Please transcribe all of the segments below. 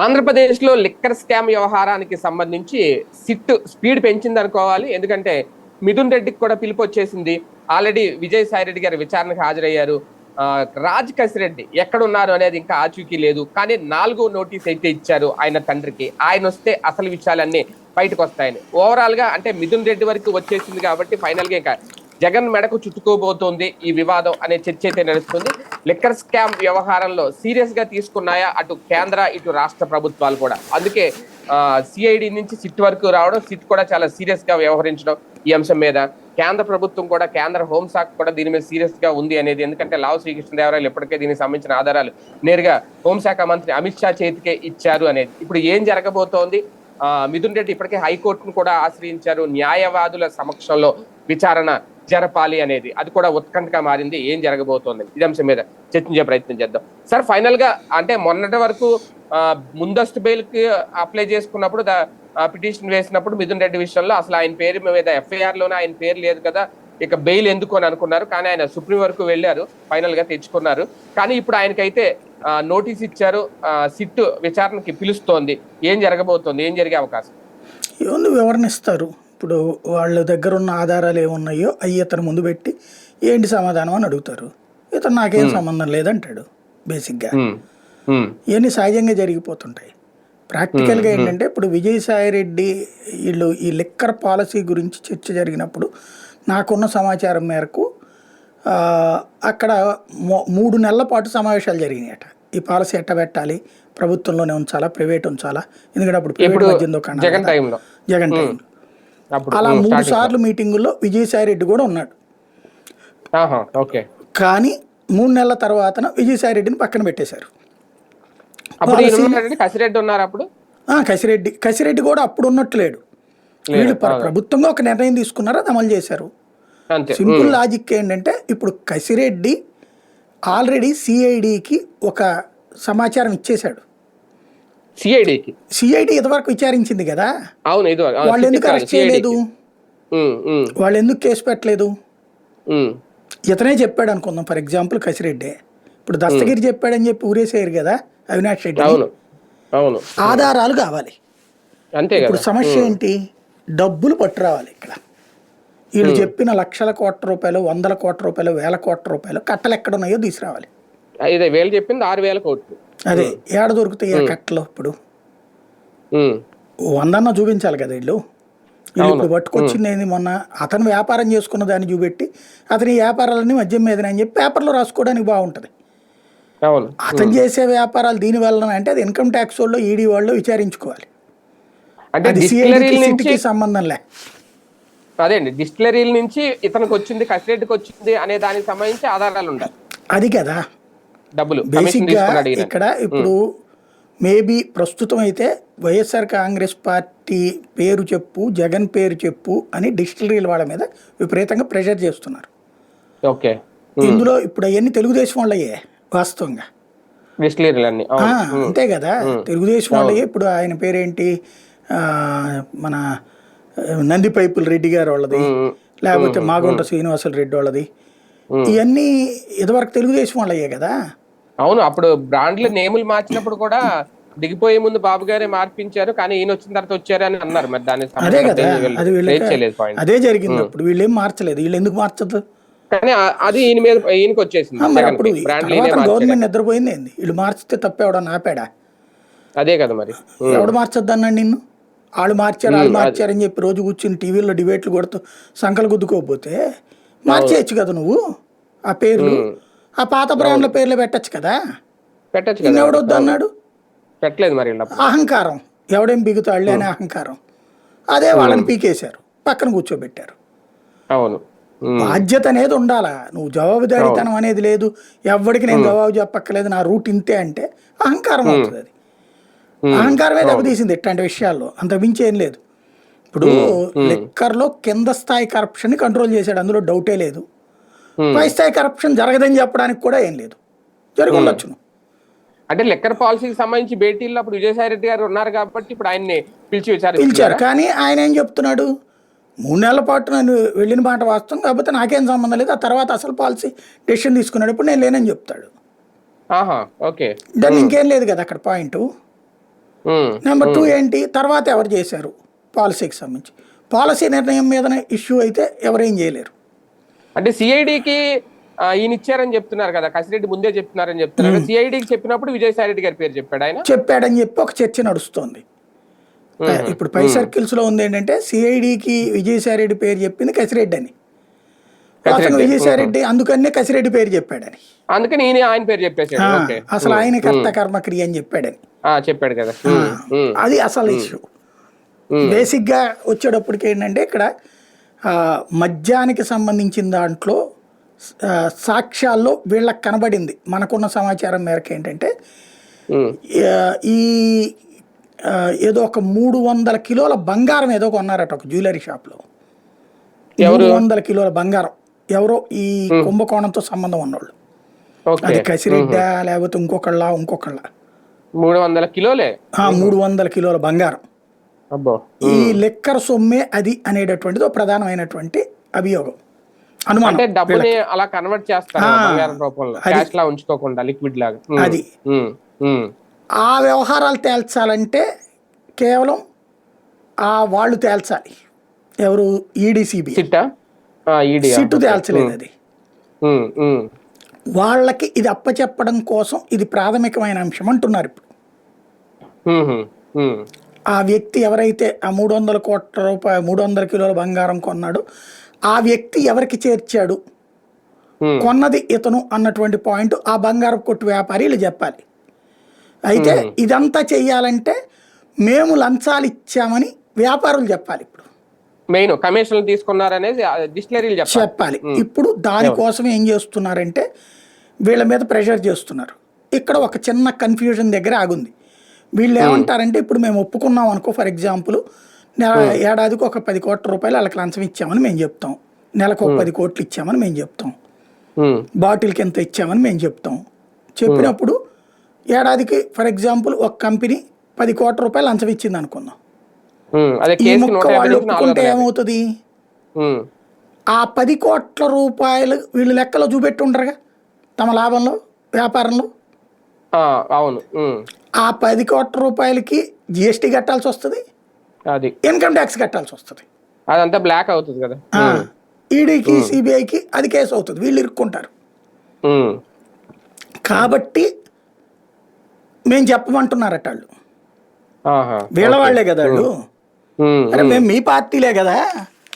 ఆంధ్రప్రదేశ్లో liquor scam వ్యవహారానికి సంబంధించి సిట్ స్పీడ్ పెంచింది అనుకోవాలి ఎందుకంటే మిథున్ రెడ్డికి కూడా పిలుపు వచ్చేసింది. ఆల్రెడీ విజయసాయి రెడ్డి గారు విచారణకు హాజరయ్యారు. రాజ్ కసిరెడ్డి ఎక్కడున్నారు అనేది ఇంకా ఆచూకీ లేదు. కానీ నాలుగో నోటీస్ అయితే ఇచ్చారు ఆయన తండ్రికి. ఆయన వస్తే అసలు విషయాలన్నీ బయటకు వస్తాయని. ఓవరాల్గా అంటే మిథున్ రెడ్డి వరకు వచ్చేసింది కాబట్టి ఫైనల్గా ఇంకా జగన్ మెడకు చుట్టుకోబోతోంది ఈ వివాదం అనే చర్చ అయితే నడుస్తుంది. లిక్కర్ స్కామ్ వ్యవహారంలో సీరియస్గా తీసుకున్నాయా అటు కేంద్ర ఇటు రాష్ట్ర ప్రభుత్వాలు కూడా. అందుకే సిఐడి నుంచి సిట్ వరకు రావడం సిట్ కూడా చాలా సీరియస్గా వ్యవహరించడం ఈ అంశం మీద. కేంద్ర ప్రభుత్వం కూడా కేంద్ర హోంశాఖ కూడా దీని మీద సీరియస్గా ఉంది అనేది. ఎందుకంటే లావు శ్రీకృష్ణదేవరాయలు ఇప్పటికే దీనికి సంబంధించిన ఆధారాలు. నేరుగా హోంశాఖ మంత్రి అమిత్ షా చేతికే ఇచ్చారు అనేది. ఇప్పుడు ఏం జరగబోతోంది? మిథున్ రెడ్డి ఇప్పటికే హైకోర్టును కూడా ఆశ్రయించారు. న్యాయవాదుల సమక్షంలో విచారణ జరపాలి అనేది. అది కూడా ఉత్కంఠగా మారింది. ఏం జరగబోతోంది? ఇది అంశం మీద చర్చించే ప్రయత్నం చేద్దాం. సార్ ఫైనల్గా అంటే మొన్నటి వరకు ముందస్తు బెయిల్కి అప్లై చేసుకున్నప్పుడు పిటిషన్ వేసినప్పుడు మిథున్ రెడ్డి విషయంలో అసలు ఆయన పేరు మీద ఎఫ్ఐఆర్లోనే ఆయన పేరు లేదు కదా ఇక బెయిల్ ఎందుకు అని అనుకున్నారు. కానీ ఆయన సుప్రీం వరకు వెళ్ళారు ఫైనల్గా తెచ్చుకున్నారు. కానీ ఇప్పుడు ఆయనకైతే నోటీస్ ఇచ్చారు. సిట్ విచారణకి పిలుస్తోంది. ఏం జరగబోతోంది? ఏం జరిగే అవకాశం? ఏముంది వివరణ ఇస్తారు. ఇప్పుడు వాళ్ళ దగ్గర ఉన్న ఆధారాలు ఏమున్నాయో అవి ఇతను ముందు పెట్టి ఏంటి సమాధానం అని అడుగుతారు. ఇతను నాకేం సంబంధం లేదంటాడు బేసిక్గా. ఇవన్నీ సహజంగా జరిగిపోతుంటాయి. ప్రాక్టికల్గా ఏంటంటే ఇప్పుడు విజయసాయి రెడ్డి వీళ్ళు ఈ లిక్కర్ పాలసీ గురించి చర్చ జరిగినప్పుడు నాకున్న సమాచారం మేరకు అక్కడ మూడు నెలల పాటు సమావేశాలు జరిగినాయట. ఈ పాలసీ ఎట్ట పెట్టాలి? ప్రభుత్వంలోనే ఉంచాలా? ప్రైవేట్ ఉంచాలా? ఎందుకంటే అప్పుడు ప్రైవేట్ జగన్. టైంలో. జగన్ టైం అప్పుడు అలా మూడు. సార్లు మీటింగుల్లో విజయసాయి రెడ్డి కూడా ఉన్నాడు. ఓకే. కానీ మూడు నెలల తర్వాతన విజయసాయి రెడ్డిని పక్కన పెట్టేశారు. కసిరెడ్డి ఉన్నారు అప్పుడు? ఆ, కసిరెడ్డి. కసిరెడ్డి కూడా అప్పుడు ఉన్నట్టు లేడు వీళ్ళు ప్ర- ప్రభుత్వంగా ఒక నిర్ణయం తీసుకున్నారు? అది అమలు చేశారు. సింపుల్ లాజిక్ ఏంటంటే ఇప్పుడు కసిరెడ్డి ఆల్రెడీ సిఐడికి ఒక సమాచారం ఇచ్చేశాడు. సిఐడికి సిఐడి ఇంతవరకు విచారించింది కదా? అవును ఇది ఆ, వాళ్ళు ఎందుకు అరెస్ట్ చేయలేదు? వాళ్ళు ఎందుకు కేసు పెట్టలేదు? ఇతనే చెప్పాడు అనుకుందాం ఫర్ ఎగ్జాంపుల్ కసిరెడ్డి. ఇప్పుడు దస్తగిరి చెప్పాడని చెప్పి ఊరేసేయరు కదా అవినాష్ రెడ్డి అవును అవును. ఆధారాలు కావాలి. అంతే ఇప్పుడు సమస్య ఏంటి? డబ్బులు పట్టురావాలి ఇక్కడ. వీళ్ళు చెప్పిన లక్షల కోట్ల రూపాయలు వందల కోట్ల రూపాయలు వేల కోట్ల రూపాయలు కట్టలు ఎక్కడ ఉన్నాయో తీసుకురావాలి ఇదే వేలు చెప్పింది ఆరు వేల కోట్లు అదే ఏడ దొరుకుతాయి కట్టలు ఇప్పుడు వందన్న చూపించాలి కదా వీళ్ళు? వీళ్ళు ఇప్పుడు పట్టుకొచ్చింది మొన్న అతను వ్యాపారం చేసుకున్న దాన్ని చూపెట్టి అతని వ్యాపారాలన్నీ మద్యం మీదనే అని చెప్పి పేపర్లో రాసుకోవడానికి బాగుంటుంది. అతను చేసే వ్యాపారాలు దీని వలన అంటే అది ఇన్కమ్ ట్యాక్స్ వాళ్ళు ఈడీ వాళ్ళు విచారించుకోవాలి. అది సిటీకి సంబంధం లే. అదే అండి. డిస్టిలరీల నుంచి ఇతనికి వచ్చింది కసిరెడ్డికి వచ్చింది అనే దానికి సంబంధించి ఆధారాలు ఉండాలి. అది కదా. డబ్బులు బేసిక్గా ఇక్కడ ఇప్పుడు మేబీ ప్రస్తుతం అయితే వైఎస్ఆర్ కాంగ్రెస్ పార్టీ పేరు చెప్పు జగన్ పేరు చెప్పు అని డిస్టిలరీల వాళ్ళ మీద విపరీతంగా ప్రెషర్ చేస్తున్నారు. ఓకే. ఇందులో ఇప్పుడు అవన్నీ తెలుగుదేశం వాళ్ళయే వాస్తవంగా. అంతే కదా. తెలుగుదేశం వాళ్ళయే ఇప్పుడు ఆయన పేరేంటి? మన నంది పైపుల రెడ్డి గారు వాళ్ళది. లేకపోతే మాగుంట శ్రీనివాసులు రెడ్డి వాళ్ళది. ఇవన్నీ ఇదివరకు తెలుగుదేశం వాళ్ళయే కదా? అవును అప్పుడు బ్రాండ్ల నేములు మార్చినప్పుడు కూడా దిగిపోయే ముందు బాబు గారే మార్పించారు కానీ ఈయన వచ్చిన తర్వాత వచ్చారు అని అన్నారు. మరి దాని అదే కదా అది అదే జరిగింది అప్పుడు వీళ్ళు ఏం మార్చలేదు వీళ్ళు ఎందుకు మార్చదు కానీ అది ఈయన మీద ఈయనకి వచ్చేసింది. అప్పుడు గవర్నమెంట్ నిద్రపోయింది ఏంది? వీళ్ళు మార్చితే తప్ప ఎవడన్నా ఆపాడా? అదే కదా మరి. ఎవడు మార్చొద్దు అన్నాడు నిన్ను? వాళ్ళు మార్చారు వాళ్ళు మార్చారని చెప్పి రోజు కూర్చుని టీవీలో డిబేట్లు కొడుతూ సంకలు గుద్దుకోకపోతే మార్చేయచ్చు కదా నువ్వు? ఆ పేర్లు? ఆ పాత బ్రాండ్ల పేర్లు పెట్టచ్చు కదా? పెట్టచ్చు నిన్ను కదా ఎవడొద్దు అన్నాడు? పెట్టలేదు మరి. అహంకారం. ఎవడేం బిగుతాడులే అనే అహంకారం. అదే వాళ్ళని పీకేశారు. పక్కన కూర్చోబెట్టారు. అవును. బాధ్యత అనేది ఉండాలా? నువ్వు జవాబుదారీతనం అనేది లేదు. ఎవరికి నేను జవాబు చెప్పక్కర్లేదు. నా రూట్ ఇంతే అంటే అహంకారం అవుతుంది అది. అహంకారమే దెబ్బతీసింది ఇట్లాంటి విషయాల్లో. అంత మించి ఏం లేదు. ఇప్పుడు లిక్కర్లో కింద స్థాయి కరప్షన్ కంట్రోల్ చేశాడు. అందులో డౌటే లేదు. పై స్థాయి కరప్షన్ జరగదని చెప్పడానికి కూడా ఏం లేదు. జరిగి ఉండొచ్చును అంటే లెక్కర్ పాలసీకి సంబంధించి భేటీల్లో అప్పుడు విజయసాయి రెడ్డి గారు ఉన్నారు కాబట్టి ఇప్పుడు ఆయన్ని పిలిచి పిలిచారు. కానీ ఆయన ఏం చెప్తున్నాడు? మూడు నెలల పాటు నేను వెళ్ళిన మాట వాస్తవం. కాకపోతే నాకేం సంబంధం లేదు. ఆ తర్వాత అసలు పాలసీ డెసిషన్ తీసుకున్నాడు. ఇప్పుడు నేను లేనని చెప్తాడు. ఆహా ఓకే. దాన్ని ఇంకేం లేదు కదా అక్కడ పాయింట్. నెంబర్ టూ ఏంటి? తర్వాత ఎవరు చేశారు? పాలసీకి సంబంధించి. పాలసీ నిర్ణయం మీద ఇష్యూ అయితే ఎవరేం చేయలేరు. అంటే సిఐడికి ఈయన ఇచ్చారని చెప్తున్నారు కదా కసిరెడ్డి ముందే చెప్తున్నారని చెప్తున్నారు సిఐడికి చెప్పినప్పుడు విజయసాయి రెడ్డి గారి పేరు చెప్పాడు ఆయన? చెప్పాడని చెప్పి ఒక చర్చ నడుస్తోంది. ఇప్పుడు పై సర్కిల్స్లో ఉంది ఏంటంటే సిఐడికి విజయసాయిరెడ్డి పేరు చెప్పింది కసిరెడ్డి. అని అతను విజయసాయిరెడ్డి అందుకనే కసిరెడ్డి పేరు చెప్పాడని. అందుకని ఈయన ఆయన పేరు చెప్పేసాడు ఓకే. అసలు ఆయన కర్త కర్మక్రియ అని చెప్పాడని. ఆ, చెప్పాడు కదా. అది అసలు ఇష్యూ. ఉమ్, బేసిక్గా వచ్చేటప్పటికి ఏంటంటే ఇక్కడ మద్యానికి సంబంధించిన దాంట్లో సాక్ష్యాల్లో వీళ్ళకి కనబడింది. మనకున్న సమాచారం మేరకు ఏంటంటే ఈ ఏదో ఒక మూడు వందల కిలోల బంగారం ఏదో కొన్నారట ఒక జ్యువెలరీ షాప్లో. మూడు వందల కిలోల బంగారం. ఎవరో ఈ కుంభకోణంతో సంబంధం ఉన్నోళ్ళు. ఓకే. అది కసిరెడ్డా లేకపోతే ఇంకొకళ్ళ ఇంకొకళ్ళ. మూడు వందల కిలోలే? ఆ, మూడు వందల కిలోల బంగారం. ఈ లెక్కర సొమ్మే అది అనేటటువంటిది ఒక ప్రధానమైనటువంటి అభియోగం. అనుమానం. అంటే డబ్బుని అలా కన్వర్ట్ చేస్తారు బంగారం రూపంలో. క్యాష్ లా ఉంచుకోకుండా లిక్విడ్ లాగా. ఉమ్, అది. ఆ వ్యవహారాలు తేల్చాలంటే కేవలం ఆ వాళ్ళు తేల్చాలి. ఎవరు? ఈడీసీబీ సిట్టా? ఈడి సిట్టు తేల్చలేదు అది. వాళ్ళకి ఇది అప్పచెప్పడం కోసం ఇది ప్రాథమికమైన అంశం అంటున్నారు ఇప్పుడు. ఆ వ్యక్తి ఎవరైతే ఆ మూడు వందల కోట్ల రూపాయలు మూడు వందల కిలోల బంగారం కొన్నాడో ఆ వ్యక్తి ఎవరికి చేర్చాడు? కొన్నది ఇతను అన్నటువంటి పాయింట్ ఆ బంగారం కొట్టు వ్యాపారీలు చెప్పాలి. అయితే ఇదంతా చెయ్యాలంటే మేము లంచాలు ఇచ్చామని వ్యాపారులు చెప్పాలి ఇప్పుడు. మెయిన్ కమిషన్లు తీసుకున్నారనేది డిస్టిలరీలు చెప్పాలి. ఇప్పుడు దానికోసం ఏం చేస్తున్నారంటే వీళ్ళ మీద ప్రెషర్ చేస్తున్నారు. ఇక్కడ ఒక చిన్న కన్ఫ్యూజన్ దగ్గర ఆగుంది. వీళ్ళు ఏమంటారంటే ఇప్పుడు మేము ఒప్పుకున్నాం అనుకో ఫర్ ఎగ్జాంపుల్ ఏడాదికి ఒక పది కోట్ల రూపాయలు వాళ్ళకి లంచం ఇచ్చామని మేము చెప్తాం. నెలకు ఒక పది కోట్లు ఇచ్చామని మేము చెప్తాం. బాటిల్కి ఎంత ఇచ్చామని మేము చెప్తాం. చెప్పినప్పుడు ఏడాదికి ఫర్ ఎగ్జాంపుల్ ఒక కంపెనీ పది కోట్ల రూపాయలు లంచం ఇచ్చింది అనుకుందాం. ఈ ముక్క వాళ్ళు ఒప్పుకుంటే. ఏమవుతుంది? ఆ పది కోట్ల రూపాయలు వీళ్ళు లెక్కలో చూపెట్టి ఉండరుగా తమ లాభంలో వ్యాపారంలో? అవును ఆ పది కోట్ల రూపాయలకి జిఎస్టీ కట్టాల్సి వస్తుంది? అది. ఇన్కమ్ ట్యాక్స్ కట్టాల్సి వస్తుంది. అదంతా బ్లాక్ అవుతుంది కదా. ఈడీకి సిబిఐకి అది కేసు అవుతుంది వీళ్ళు ఇరుక్కుంటారు. కాబట్టి మేము చెప్పమంటున్నారట వాళ్ళు. వీళ్ళ వాళ్ళే కదా వాళ్ళు. అరే మేము మీ పార్టీలే కదా.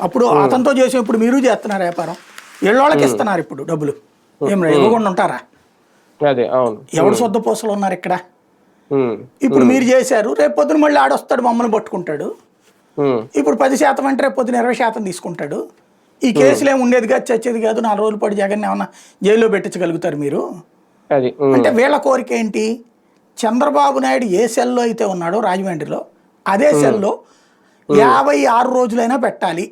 అప్పుడు అతనితో చేసే ఇప్పుడు మీరు చేస్తున్నారు వ్యాపారం. వీళ్ళకి ఇస్తున్నారు ఇప్పుడు డబ్బులు. ఏం ఇవ్వకుండా ఉంటారా? అదే అవును. ఎవడు సొద్ద పూసలు ఉన్నారు ఇక్కడ? ఇప్పుడు మీరు చేశారు రేపు పొద్దున మళ్ళీ ఆడొస్తాడు మమ్మల్ని పట్టుకుంటాడు. ఇప్పుడు పది శాతం అంటే రేపు పొద్దున ఇరవై శాతం తీసుకుంటాడు. ఈ కేసులు ఏమి ఉండేది కాదు చచ్చేది కాదు నాలుగు రోజులు పాటు జగన్ ఏమన్నా జైల్లో పెట్టించగలుగుతారు మీరు? అంటే వీళ్ళ కోరిక ఏంటి? చంద్రబాబు నాయుడు ఏ సెల్లో అయితే ఉన్నాడో రాజమండ్రిలో అదే సెల్లో యాభై ఆరు రోజులైనా పెట్టాలి.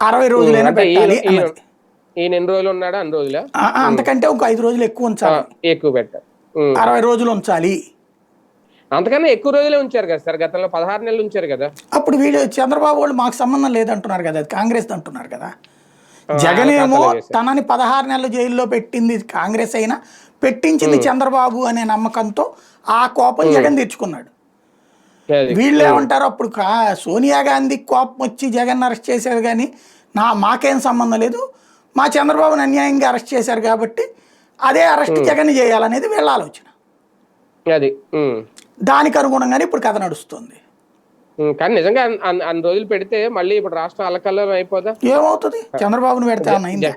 అరవై రోజులైనా పెట్టాలి ఈయన- ఎన్ని రోజులు ఉన్నాడా? అన్ని రోజులా? అంతకంటే ఒక ఐదు రోజులు ఎక్కువ ఉంచాలి. ఎక్కువ పెట్టారు ఉమ్. అరవై రోజులు ఉంచాలి. అంతకన్నా ఎక్కువ రోజులే ఉంచారు కదా సార్? గతంలో పదహారు నెలలు ఉంచారు కదా? అప్పుడు వీళ్ళు చంద్రబాబు వాళ్ళు మాకు సంబంధం లేదంటున్నారు కదా అది కాంగ్రెస్ అంటున్నారు కదా. జగన్ ఏమో తనని పదహారు నెలలు జైల్లో పెట్టింది కాంగ్రెస్ అయినా పెట్టించింది చంద్రబాబు అనే నమ్మకంతో ఆ కోపం జగన్ తెచ్చుకున్నాడు. వీళ్ళు ఏమంటారు? అప్పుడు సోనియా గాంధీ కోపం వచ్చి జగన్ అరెస్ట్ చేశారు కానీ నా మాకేం సంబంధం లేదు. మా చంద్రబాబుని అన్యాయంగా అరెస్ట్ చేశారు కాబట్టి అదే అరెస్ట్ జగన్ చేయాలనేది వీళ్ళ ఆలోచన. అది. దానికి అనుగుణంగానే ఇప్పుడు కథ నడుస్తుంది. కానీ నిజంగా అన్- అన్- అన్ని రోజులు పెడితే మళ్ళీ ఇప్పుడు రాష్ట్రం అల్లకల్లం అయిపోదా? ఏమవుతుంది? చంద్రబాబుని పెడితే అయిందా?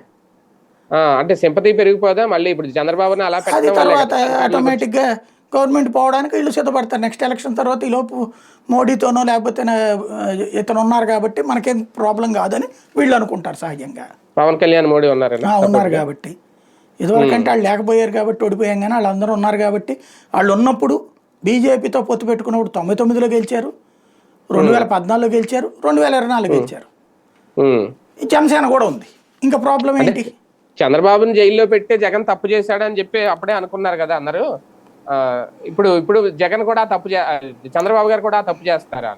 అంటే సింపతి పెరిగిపోదా? మళ్ళీ ఇప్పుడు చంద్రబాబుని అలా వల్లే తర్వాత కదా. గవర్నమెంట్ పోవడానికి వీళ్ళు సిద్ధపడతారు. నెక్స్ట్ ఎలక్షన్ తర్వాత ఈ లోపు మోడీతోనో లేకపోతే ఇతను ఉన్నారు కాబట్టి మనకేం ప్రాబ్లం కాదని వీళ్ళు అనుకుంటారు సహజంగా. పవన్ కళ్యాణ్ మోడీ ఉన్నారు ఉన్నారు కాబట్టి. ఇదివరకంటే వాళ్ళు లేకపోయారు కాబట్టి ఓడిపోయాం కానీ వాళ్ళందరూ ఉన్నారు కాబట్టి వాళ్ళు ఉన్నప్పుడు బీజేపీతో పొత్తు పెట్టుకున్నప్పుడు తొంభై తొమ్మిదిలో గెలిచారు రెండు వేల పద్నాలుగులో గెలిచారు రెండు వేల ఇరవై నాలుగు గెలిచారు ఈ జనసేన కూడా ఉంది. ఇంకా ప్రాబ్లం ఏంటి? చంద్రబాబుని జైల్లో పెడితే జగన్ తప్పు చేశాడని చెప్పి అప్పుడే అనుకున్నారు కదా అందరూ. ఇప్పుడు ఇప్పుడు జగన్ కూడా తప్పు చంద్రబాబు గారు కూడా తప్పు చేస్తారా?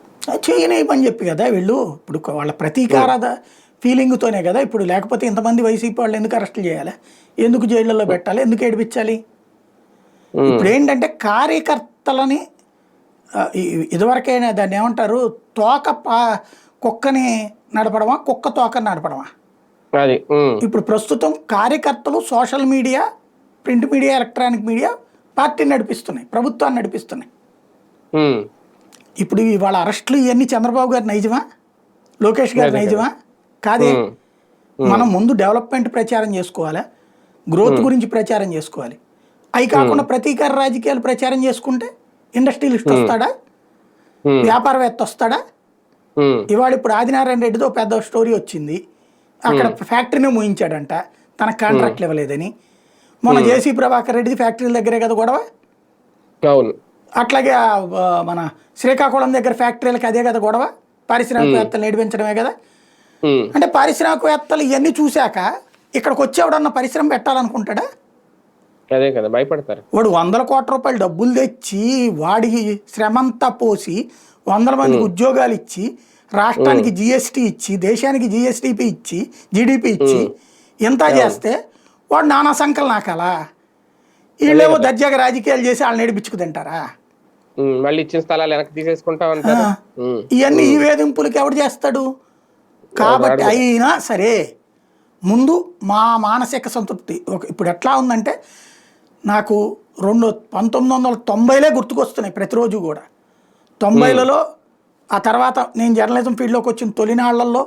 చేయని పని చెప్పి కదా వీళ్ళు. ఇప్పుడు వాళ్ళ ప్రతీకార ఫీలింగ్తోనే కదా ఇప్పుడు. లేకపోతే ఇంతమంది వైసీపీ వాళ్ళు ఎందుకు అరెస్టులు చేయాలి? ఎందుకు జైళ్ళలో పెట్టాలి? ఎందుకు ఏడిపించాలి? ఉమ్, ఇప్పుడు ఏంటంటే కార్యకర్తలని ఇదివరకైనా దాన్ని ఏమంటారు? తోక పా కుక్కని నడపడమా? కుక్క తోకని నడపడమా? ఇప్పుడు ప్రస్తుతం కార్యకర్తలు social media print media electronic media పార్టీని నడిపిస్తున్నాయి ప్రభుత్వాన్ని నడిపిస్తున్నాయి. ఇప్పుడు ఇవాళ అరెస్టులు ఇవన్నీ చంద్రబాబు గారి నైజమా? లోకేష్ గారి నైజమా? కాదే. మనం ముందు డెవలప్మెంట్ ప్రచారం చేసుకోవాలా? గ్రోత్ గురించి ప్రచారం చేసుకోవాలి. అవి కాకుండా ప్రతీకార రాజకీయాలు ప్రచారం చేసుకుంటే ఇండస్ట్రియలిస్ట్ వస్తాడా? వ్యాపారవేత్త వస్తాడా? ఇవాళ ఇప్పుడు ఆదినారాయణ రెడ్డితో పెద్ద స్టోరీ వచ్చింది. అక్కడ ఫ్యాక్టరీని మూయించాడంట. తనకు కాంట్రాక్ట్లు ఇవ్వలేదని. మొన్న జేసీ ప్రభాకర్ రెడ్డిది ఫ్యాక్టరీల దగ్గరే కదా గొడవ? అవును. అట్లాగే మన శ్రీకాకుళం దగ్గర ఫ్యాక్టరీలకి అదే కదా గొడవ? పారిశ్రామికవేత్తలు నడిపించడమే కదా? అంటే పారిశ్రామికవేత్తలు ఇవన్నీ చూశాక ఇక్కడికి వచ్చేవాడన్న పరిశ్రమ పెట్టాలనుకుంటాడా? అదే కదా భయపడతారు. వాడు వందల కోట్ల రూపాయలు డబ్బులు తెచ్చి వాడికి శ్రమంతా పోసి వందల మందికి ఉద్యోగాలు ఇచ్చి రాష్ట్రానికి జిఎస్టీ ఇచ్చి దేశానికి జిఎస్టిపి ఇచ్చి జీడిపి ఇచ్చి ఇంత చేస్తే వాడు నానా సంకలు నాకాలా? వీళ్ళేమో దర్జాగా రాజకీయాలు చేసి వాళ్ళని నడిపించుకు తింటారా? మళ్ళీ ఇచ్చిన స్థలాలు వెనక్కి తీసేసుకుంటా ఉంటారు ఇవన్నీ ఈ వేధింపులకి ఎవడు చేస్తాడు? కాబట్టి అయినా సరే ముందు మా మానసిక సంతృప్తి. ఒక ఇప్పుడు ఎట్లా ఉందంటే నాకు రెండు పంతొమ్మిది వందల తొంభైలే గుర్తుకొస్తున్నాయి ప్రతిరోజు కూడా. తొంభైలలో ఆ తర్వాత నేను జర్నలిజం ఫీల్డ్లోకి వచ్చిన తొలినాళ్ళలో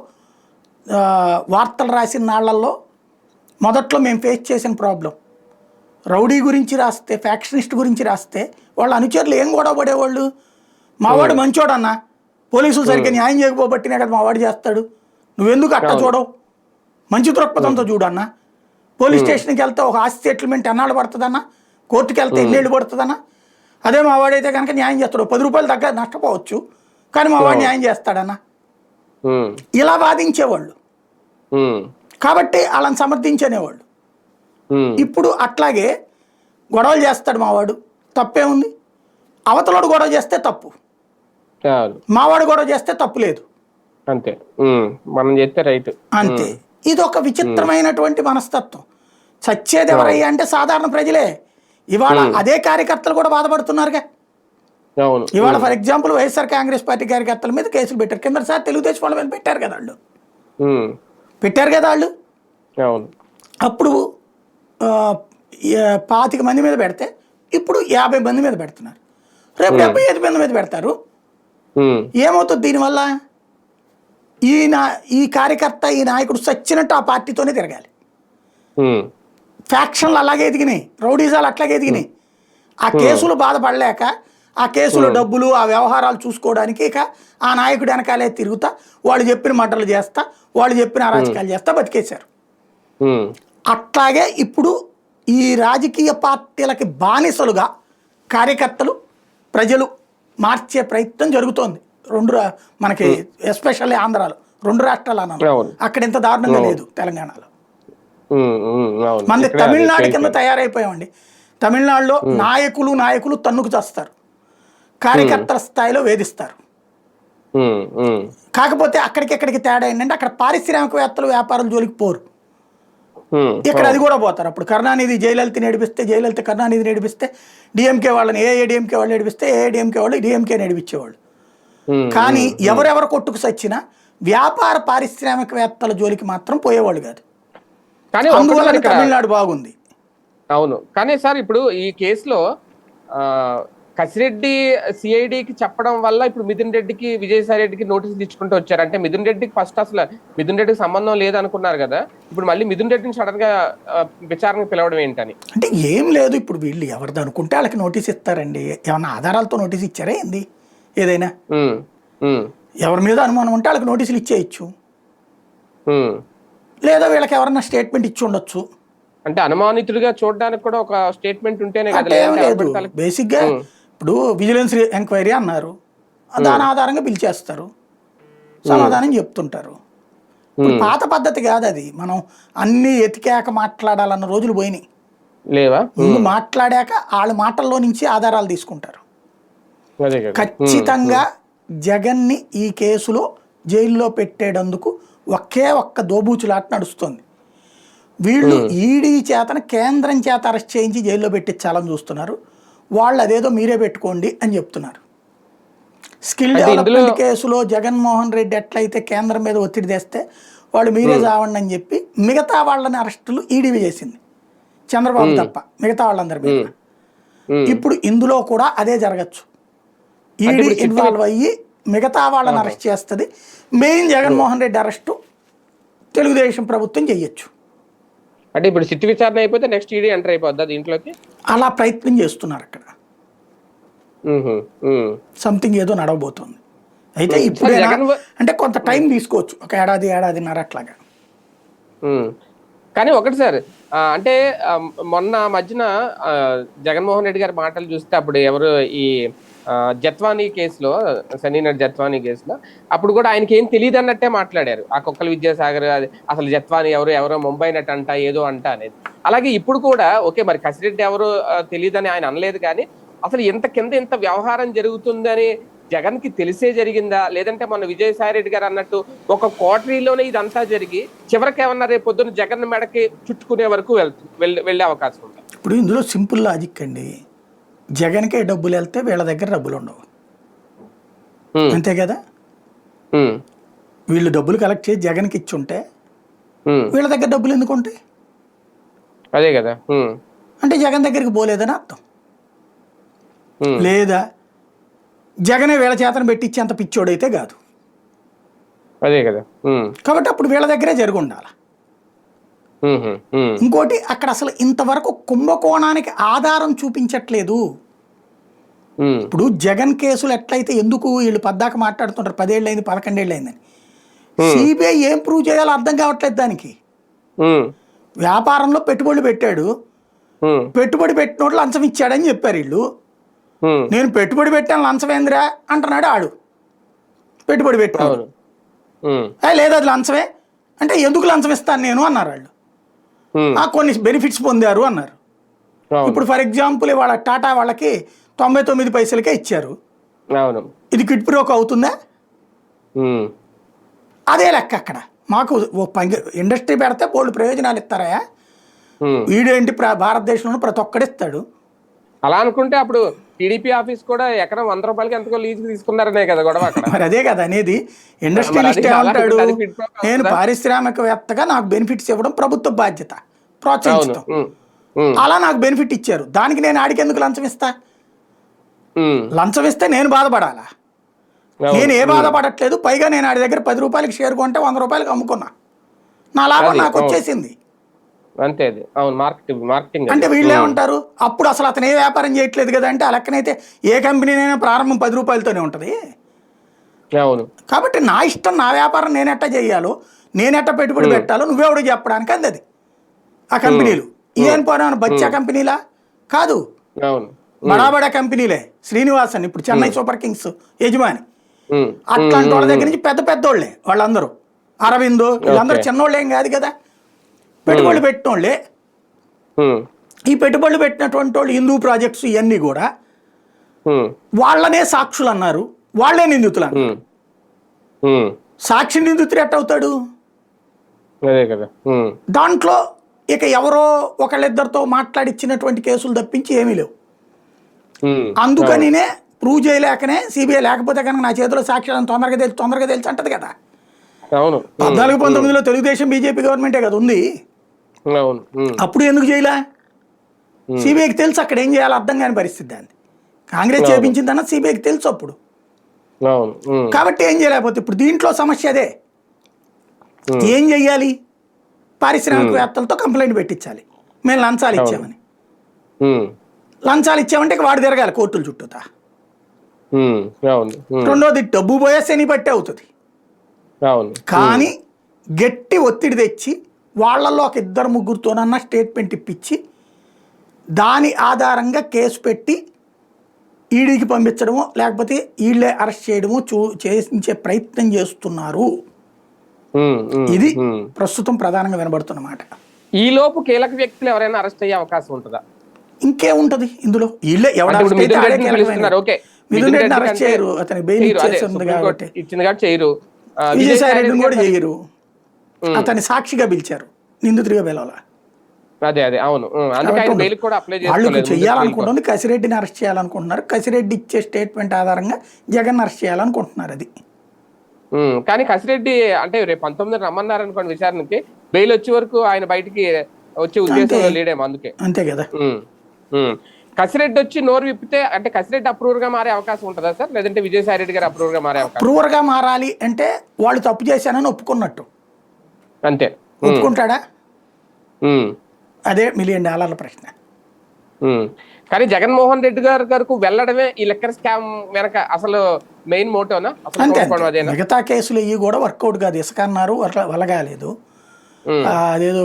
వార్తలు రాసిన నాళ్ళలో మొదట్లో మేము ఫేస్ చేసిన ప్రాబ్లం రౌడీ గురించి రాస్తే ఫ్యాక్షనిస్ట్ గురించి రాస్తే వాళ్ళ అనుచరులు ఏం గొడవ పడేవాళ్ళు? మావాడు మంచోడన్న? పోలీసులు సరిగ్గా న్యాయం చేయకపోబట్టినే కదా మావాడు చేస్తాడు? నువ్వెందుకు అట్ట చూడవు? మంచి దృక్పథంతో చూడన్న? పోలీస్ స్టేషన్కి వెళ్తే ఒక ఆస్తి సెటిల్మెంట్ ఎన్నాళ్ళు పడుతుందన్న? కోర్టుకి వెళ్తే ఎన్నేళ్ళు పడుతుందన్న? అదే మావాడైతే కనుక న్యాయం చేస్తాడు. పది రూపాయలు తగ్గ నష్టపోవచ్చు. కానీ మావాడు న్యాయం చేస్తాడన్న? ఇలా వాదించేవాళ్ళు. కాబట్టి వాళ్ళని సమర్థించనేవాళ్ళు ఉమ్, ఇప్పుడు అట్లాగే గొడవలు చేస్తాడు మావాడు. తప్పే ఉంది. అవతలోడు గొడవ చేస్తే తప్పు. మావాడు గొడవ చేస్తే తప్పు లేదు. అంతే. మనం చేస్తే రైట్. అంతే. ఇది ఒక విచిత్రమైనటువంటి మనస్తత్వం. చచ్చేది ఎవరయ్యా అంటే సాధారణ ప్రజలే. ఇవాళ అదే కార్యకర్తలు కూడా బాధపడుతున్నారుగా. ఇవాళ for example YSR Congress party కార్యకర్తల మీద కేసులు పెట్టారు. కింద సార్ తెలుగుదేశం వాళ్ళ మీద పెట్టారు కదా వాళ్ళు. పెట్టారు కదా వాళ్ళు? అప్పుడు పాతిక మంది మీద పెడితే ఇప్పుడు యాభై మంది మీద పెడుతున్నారు. రేపు డెబ్బై ఐదు మంది మీద పెడతారు. ఏమవుతుంది దీనివల్ల? ఈ నా ఈ కార్యకర్త ఈ నాయకుడు చచ్చినట్టు ఆ పార్టీతోనే తిరగాలి. ఫ్యాక్షన్లు అలాగే ఎదిగినాయి. రౌడీజాలు అట్లాగే ఎదిగినాయి. ఆ కేసులు బాధపడలేక ఆ కేసులు డబ్బులు ఆ వ్యవహారాలు చూసుకోవడానికి ఇక ఆ నాయకుడు వెనకాలే తిరుగుతా వాళ్ళు చెప్పిన మటలు చేస్తా వాళ్ళు చెప్పిన అరాచకాలు చేస్తా బతికేశారు. అట్లాగే ఇప్పుడు ఈ రాజకీయ పార్టీలకి బానిసలుగా కార్యకర్తలు ప్రజలు మార్చే ప్రయత్నం జరుగుతోంది. రెండు మనకి ఎస్పెషల్లీ ఆంధ్రాలో రెండు రాష్ట్రాలు అన్నాను అవును. అక్కడ ఇంత దారుణంగా లేదు తెలంగాణలో. అది తమిళనాడు. కింద తయారైపోయామండి. తమిళనాడులో నాయకులు నాయకులు తన్నుకు చేస్తారు. కార్యకర్తల స్థాయిలో వేధిస్తారు. కాకపోతే అక్కడికి ఎక్కడికి తేడా ఏంటంటే అక్కడ పారిశ్రామికవేత్తలు వ్యాపారుల జోలికి పోరు. ఇక్కడ అది కూడా పోతారు. అప్పుడు కరుణానిధి జయలలిత నడిపిస్తే జయలలిత కరుణానిధి నడిపిస్తే డిఎంకే వాళ్ళని ఏ డిఎంకే వాళ్ళు నడిపిస్తే ఏ డిఎంకే వాళ్ళు డిఎంకే నడిపించేవాళ్ళు. కానీ ఎవరెవరు కొట్టుకు సచ్చినా వ్యాపార పారిశ్రామికవేత్తల జోలికి మాత్రం పోయేవాళ్ళు కాదు. కానీ అందువల్ల తమిళనాడు బాగుంది. అవును. కానీ సార్ ఇప్పుడు ఈ కేసులో కసిరెడ్డి సిఐడికి చెప్పడం వల్ల ఇప్పుడు మిథున్ రెడ్డికి విజయసాయి రెడ్డికి నోటీసులు ఇచ్చుకుంటూ వచ్చారు. అంటే మిథున్ రెడ్డికి ఫస్ట్ అసలు మిథున్ రెడ్డికి సంబంధం లేదనుకున్నారు కదా. ఇప్పుడు మళ్ళీ మిథున్ రెడ్డిని సడన్గా విచారణకు పిలవడం ఏంటని? అంటే ఏం లేదు ఇప్పుడు వీళ్ళు ఎవరిది అనుకుంటే వాళ్ళకి నోటీస్ ఇస్తారండి. ఏమన్నా ఆధారాలతో నోటీస్ ఇచ్చారా ఏంది? ఏదైనా? ఎవరి మీద అనుమానం ఉంటే వాళ్ళకి నోటీసులు ఇచ్చేయచ్చు. లేదా వీళ్ళకి ఎవరన్నా స్టేట్మెంట్ ఇచ్చి ఉండొచ్చు. అంటే అనుమానితుడిగా చూడడానికి కూడా ఒక స్టేట్మెంట్ ఉంటేనే కదా అంటే ఏం ఇప్పుడు విజిలెన్స్ ఎంక్వైరీ అన్నారు. దాని ఆధారంగా పిలిచేస్తారు సమాధానం చెప్తుంటారు. పాత పద్ధతి కాదు అది. మనం అన్ని ఎతికాక మాట్లాడాలన్న రోజులు పోయినాయి. లేవా? ముందు మాట్లాడాక వాళ్ళ మాటల్లో నుంచి ఆధారాలు తీసుకుంటారు. ఖచ్చితంగా జగన్ని ఈ కేసులో జైల్లో పెట్టేటందుకు ఒకే ఒక్క దోబూచులాట నడుస్తుంది. వీళ్ళు ఈడీ చేతన కేంద్రం చేత అరెస్ట్ చేయించి జైల్లో పెట్టించాలని చూస్తున్నారు. వాళ్ళు అదేదో మీరే పెట్టుకోండి అని చెప్తున్నారు. స్కిల్ డెవలప్మెంట్ కేసులో జగన్మోహన్ రెడ్డి ఎట్లయితే కేంద్రం మీద ఒత్తిడి తెస్తే వాళ్ళు మీరే చావండి అని చెప్పి మిగతా వాళ్ళని అరెస్టులు ఈడీవి చేసింది. చంద్రబాబు తప్ప మిగతా వాళ్ళందరి మీద. ఇప్పుడు ఇందులో కూడా అదే జరగచ్చు. ఈడీ ఇన్వాల్వ్ అయ్యి మిగతా వాళ్ళని అరెస్ట్ చేస్తుంది. మెయిన్ జగన్మోహన్ రెడ్డి అరెస్టు తెలుగుదేశం ప్రభుత్వం చెయ్యొచ్చు. అంటే ఇప్పుడు సిట్ విచారణ అయిపోతే నెక్స్ట్ ఈడీ ఎంటర్ అయిపోద్దా దీంట్లోకి అలా ప్రయత్నం చేస్తున్నారు అక్కడ. సంథింగ్ ఏదో నడవబోతోంది అయితే. ఇప్పుడు అంటే కొంత టైం తీసుకోవచ్చు ఒక ఏడాది ఏడాదిన్నర అట్లాగా. కానీ ఒకటి సార్ అంటే మొన్న మధ్యన జగన్మోహన్ రెడ్డి గారి మాటలు చూస్తే అప్పుడు ఎవరు ఈ జత్వానీ కేసులో సనీనర్ జత్వానీ కేసులో అప్పుడు కూడా ఆయనకి ఏం తెలియదు అన్నట్టే మాట్లాడారు. ఆ కుక్కల విద్యాసాగర్ అది అసలు జత్వానీ ఎవరు ఎవరో ముంబై నట్ అంట ఏదో అంట అనేది. అలాగే ఇప్పుడు కూడా ఓకే మరి కసిరెడ్డి ఎవరు తెలియదని ఆయన అనలేదు కానీ అసలు ఇంత కింద ఇంత వ్యవహారం జరుగుతుందని జగన్కి తెలిసే జరిగిందా? లేదంటే మొన్న విజయసాయి రెడ్డి గారు అన్నట్టు ఒక కోటరీలోనే ఇదంతా జరిగి చివరికి ఏమన్నా రేపు పొద్దున్న జగన్ మెడకి చుట్టుకునే వరకు వెళ్తు వెళ్ళే వెళ్ళే అవకాశం ఉంది? ఇప్పుడు ఇందులో సింపుల్ లాజిక్ అండి. జగన్కే డబ్బులు వెళ్తే వీళ్ళ దగ్గర డబ్బులు ఉండవు అంతే కదా? వీళ్ళు డబ్బులు కలెక్ట్ చేసి జగన్కి ఇచ్చి ఉంటే ఉమ్, వీళ్ళ దగ్గర డబ్బులు ఎందుకు ఉంటాయి అదే కదా. అంటే జగన్ దగ్గరికి పోలేదని అర్థం. లేదా జగనే వీళ్ళ చేతను పెట్టించేంత పిచ్చోడైతే కాదు. అదే కదా. కాబట్టి అప్పుడు వీళ్ళ దగ్గరే జరిగి ఉండాలి ఇంకోటి అక్కడ అసలు ఇంతవరకు కుంభకోణానికి ఆధారం చూపించట్లేదు. ఇప్పుడు జగన్ కేసులు ఎట్లయితే ఎందుకు వీళ్ళు పద్దాక మాట్లాడుతుంటారు? పదేళ్ళు అయింది పదకొండేళ్ళు అయిందని సిబిఐ ఏం ప్రూవ్ చేయాలో అర్థం కావట్లేదు దానికి. వ్యాపారంలో పెట్టుబడులు పెట్టాడు. పెట్టుబడి పెట్టినోడు లంచం ఇచ్చాడని చెప్పారు వీళ్ళు. నేను పెట్టుబడి పెట్టాను లంచం ఏందిరా అంటున్నాడు ఆడు. పెట్టుబడి పెట్టినోడు. అవును. ఉమ్, "ఏ, లేదు అది లంచమే. అంటే ఎందుకు లంచం ఇస్తాను నేను? అన్నారు వాళ్ళు. ఉమ్, "ఆ, కొన్ని బెనిఫిట్స్ పొందారు అన్నారు. ఇప్పుడు ఫర్ ఎగ్జాంపుల్ వాళ్ళ టాటా వాళ్ళకి తొంభై తొమ్మిది పైసలకే ఇచ్చారు. అవును. ఇది క్విట్ ప్రోక్ అవుతుందా? అదే లెక్క అక్కడ. మాకు ఓ పంగ ఇండస్ట్రీ పెడితే బోల్డ్ ప్రయోజనాలు ఇస్తారా. వీడేంటి భారతదేశంలో ప్రతి ఒక్కడు ఇస్తాడు. అలా అనుకుంటే అప్పుడు టీడీపీ ఆఫీస్ కూడా ఎకరం వంద రూపాయలకి ఎంతకో లీజుకి తీసుకున్నారనే కదా గొడవ మరి అదే కదా అనేది. ఇండస్ట్రియలిస్ట్ కాదు? నేను? పారిశ్రామికవేత్తగా నాకు బెనిఫిట్స్ ఇవ్వడం ప్రభుత్వ బాధ్యత. ప్రోత్సహించడం అలా నాకు బెనిఫిట్ ఇచ్చారు. దానికి నేను ఆడికి ఎందుకు లంచం ఇస్తా? ఉమ్, లంచం ఇస్తే నేను బాధపడాలా. నేను ఏ బాధపడట్లేదు. పైగా నేను ఆడి దగ్గర పది రూపాయలకి షేర్ కొంటే వంద రూపాయలకి అమ్ముకున్నా. నా లాభం నాకు. వచ్చేసింది. అంతే అవును మార్కెటింగ్ మార్కెటింగ్ అంటే వీళ్ళు ఏమంటారు అప్పుడు అసలు అతను ఏ వ్యాపారం చేయట్లేదు కదా అంటే ఆ లెక్కనైతే ఏ కంపెనీనైనా ప్రారంభం పది రూపాయలతోనే ఉంటుంది. అవును. కాబట్టి నా ఇష్టం నా వ్యాపారం నేను ఎట్టా చేయాలో నేను ఎట్టా పెట్టుబడి పెట్టాలో నువ్వెవడు చెప్పడానికి అంది అది. ఆ కంపెనీలు. ఈఎన్ పోనా బచ్చా కంపెనీలా? కాదు. అవును. బడా బడా కంపెనీలే. శ్రీనివాసన్ ఇప్పుడు చెన్నై సూపర్ కింగ్స్ యజమాని. అట్లాంటి వాళ్ళ దగ్గర నుంచి పెద్ద పెద్దోళ్ళే వాళ్ళందరూ. అరవిందో వీళ్ళందరూ. చిన్నోళ్ళే ఏం కాదు కదా. పెట్టుబడులు పెట్టినోళ్ళే. ఈ పెట్టుబడులు పెట్టినటువంటి వాళ్ళు హిందూ ప్రాజెక్ట్స్ ఇవన్నీ కూడా వాళ్ళనే సాక్షులు అన్నారు. వాళ్ళే నిందితులు అన్నారు సాక్షి నిందితుడు ఎట్టవుతాడు? దాంట్లో ఇక ఎవరో ఒకళ్ళిద్దరితో మాట్లాడిచ్చినటువంటి కేసులు తప్పించి ఏమీ లేవు. అందుకనినే ప్రూవ్ చేయలేకనే సిబిఐ లేకపోతే కనుక నా చేతిలో సాక్ష్యాలను తొందరగా తెలిసి తొందరగా తెలిసి అంటది కదా. అవును. పద్నాలుగు పంతొమ్మిదిలో తెలుగుదేశం బీజేపీ గవర్నమెంటే కదా ఉంది. అప్పుడు ఎందుకు చేయలే? సిబిఐకి తెలుసు అక్కడ ఏం చేయాలో అర్థం కాని పరిస్థితి దాన్ని కాంగ్రెస్ చేపించిందన్న సిబిఐకి తెలుసు అప్పుడు. కాబట్టి ఏం చేయలేకపోతే ఇప్పుడు దీంట్లో సమస్య అదే. ఏం చెయ్యాలి? పారిశ్రామికవేత్తలతో కంప్లైంట్ పెట్టించాలి. మేము లంచాలు ఇచ్చామని. లంచాలు ఇచ్చామంటే ఇక వాడు తిరగాలి కోర్టుల చుట్టూతా. రెండోది డబ్బు పోయే శని బట్టి అవుతుంది. కానీ గట్టి ఒత్తిడి తెచ్చి వాళ్ళల్లో ఒక ఇద్దరు ముగ్గురితోనన్నా స్టేట్మెంట్ ఇప్పించి దాని ఆధారంగా కేసు పెట్టి ఈడీకి పంపించడమో లేకపోతే వీళ్ళే అరెస్ట్ చేయడమో చూ చేయించే ప్రయత్నం చేస్తున్నారు. ఇది. ప్రస్తుతం ప్రధానంగా వినబడుతున్నమాట ఈ లోపు కీలక వ్యక్తులు ఎవరైనా అరెస్ట్ అయ్యే అవకాశం ఉంటుందా? ఇంకేముంటది ఇందులో. వీళ్ళే ఓకే. మిథున్ రెడ్డిని అరెస్ట్ కంటే చేయరు బెయిల్ చేయరు, కాబట్టి. ఇచ్చింది కాబట్టి విజయసాయి రెడ్డిని కూడా చేయరు. అతన్ని సాక్షిగా పిలిచారు. నిందితుడిగా పిలవాల? అదే అదే అవును. వాళ్ళు చేయాలనుకుంటుంది కసిరెడ్డిని అరెస్ట్ చేయాలనుకుంటున్నారు కసిరెడ్డి ఇచ్చే స్టేట్మెంట్ ఆధారంగా జగన్ అరెస్ట్ చేయాలనుకుంటున్నారు అది. కానీ కసిరెడ్డి అంటే రేపు పంతొమ్మిది రమ్మన్నారు అనుకోండి విచారణకి బెయిల్ వచ్చే వరకు ఆయన బయటికి వచ్చే ఉద్దేశంలో లేడేమో అందుకే. అంతే కదా. కసిరెడ్డి వచ్చి నోరు విప్పితే అంటే కసిరెడ్డి అప్రూవర్గా మారే అవకాశం ఉంటుందా సార్? లేదంటే విజయసాయి రెడ్డి గారు అప్రూవర్గా మారే అవకాశం? ప్రూవర్గా మారాలి అంటే వాళ్ళు తప్పు చేశానని ఒప్పుకున్నట్టు. అంతే. ఒప్పుకుంటాడా? అదే మిలియన్ డాలర్ల ప్రశ్న. కానీ జగన్మోహన్ రెడ్డి గారి గారికి వెళ్ళడమే ఈ లెక్కర్ స్కామ్ వెనక అసలు మెయిన్ అసలు అంతే మిగతా కేసులు ఇవి కూడా వర్కౌట్ కాదు. ఇసుక అన్నారు వలగాలేదు. అదేదో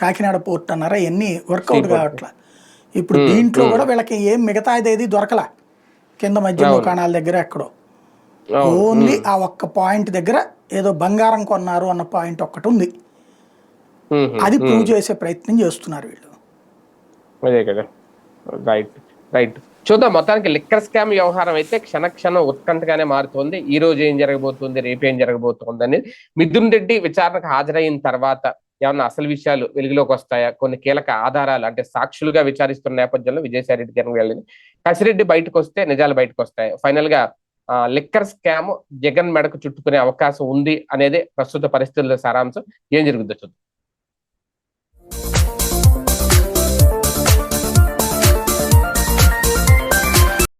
కాకినాడ పోర్ట్ అన్నారా? ఇవన్నీ వర్కౌట్ కావట్లా. ఇప్పుడు దీంట్లో కూడా వీళ్ళకి ఏం మిగతాది ఏది దొరకలా. కింద మధ్య దుకాణాల దగ్గర ఎక్కడో. ఓన్లీ ఆ ఒక్క పాయింట్ దగ్గర ఏదో బంగారం కొన్నారు అన్న పాయింట్ ఒక్కటి ఉంది. అది ప్రూవ్ చేసే ప్రయత్నం చేస్తున్నారు వీళ్ళు. అదే కదా. రైట్ రైట్ చూద్దాం మొత్తానికి లిక్కర్ స్కామ్ వ్యవహారం అయితే క్షణ క్షణం ఉత్కంఠగానే మారుతోంది. ఈ రోజు ఏం జరగబోతుంది రేపు ఏం జరగబోతుంది అనేది మిథున్ రెడ్డి విచారణకు హాజరైన తర్వాత ఏమన్నా అసలు విషయాలు వెలుగులోకి వస్తాయా? కొన్ని కీలక ఆధారాలు అంటే సాక్షులుగా విచారిస్తున్న నేపథ్యంలో విజయసాయి రెడ్డి గారిని వెళ్ళింది. కసిరెడ్డి బయటకు వస్తే నిజాలు బయటకు వస్తాయి. ఫైనల్గా ఆ, లిక్కర్ స్కామ్ జగన్ మెడకు చుట్టుకునే అవకాశం ఉంది అనేది ప్రస్తుత పరిస్థితుల్లో సారాంశం. ఏం జరుగుతుందో చూద్దాం.